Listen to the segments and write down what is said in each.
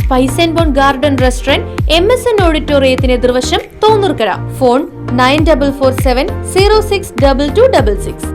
Spice and bone garden restaurant M S N ഓഡിറ്റോറിയത്തിന് എതിർവശം Thonnurkara. Phone nine double four seven zero six double two double six.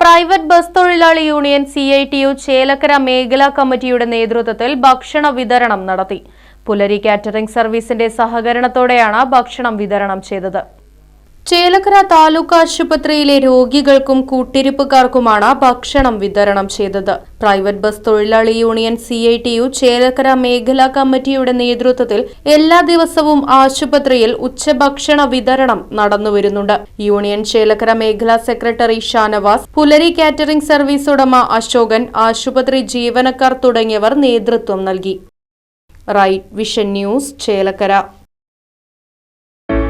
Private bus തൊഴിലാളി union C I T U Chelakkara മേഖലാ കമ്മിറ്റിയുടെ നേതൃത്വത്തിൽ ഭക്ഷണ വിതരണം നടത്തി. പുലരി catering സർവീസിന്റെ സഹകരണത്തോടെയാണ് ഭക്ഷണം വിതരണം ചെയ്തത്. ചേലക്കര താലൂക്ക് ആശുപത്രിയിലെ രോഗികൾക്കും കൂട്ടിരിപ്പുകാർക്കുമാണ് ഭക്ഷണം വിതരണം ചെയ്തത്. പ്രൈവറ്റ് ബസ് തൊഴിലാളി union C I T U Chelakkara മേഖലാ കമ്മിറ്റിയുടെ നേതൃത്വത്തിൽ എല്ലാ ദിവസവും ആശുപത്രിയിൽ ഉച്ചഭക്ഷണ വിതരണം നടന്നുവരുന്നുണ്ട്. യൂണിയൻ ചേലക്കര മേഖലാ സെക്രട്ടറി ഷാനവാസ് പുലരി കാറ്ററിംഗ് സർവീസ് ഉടമ അശോകൻ ആശുപത്രി ജീവനക്കാർ തുടങ്ങിയവർ നേതൃത്വം നൽകി. Right vision news Chelakkara.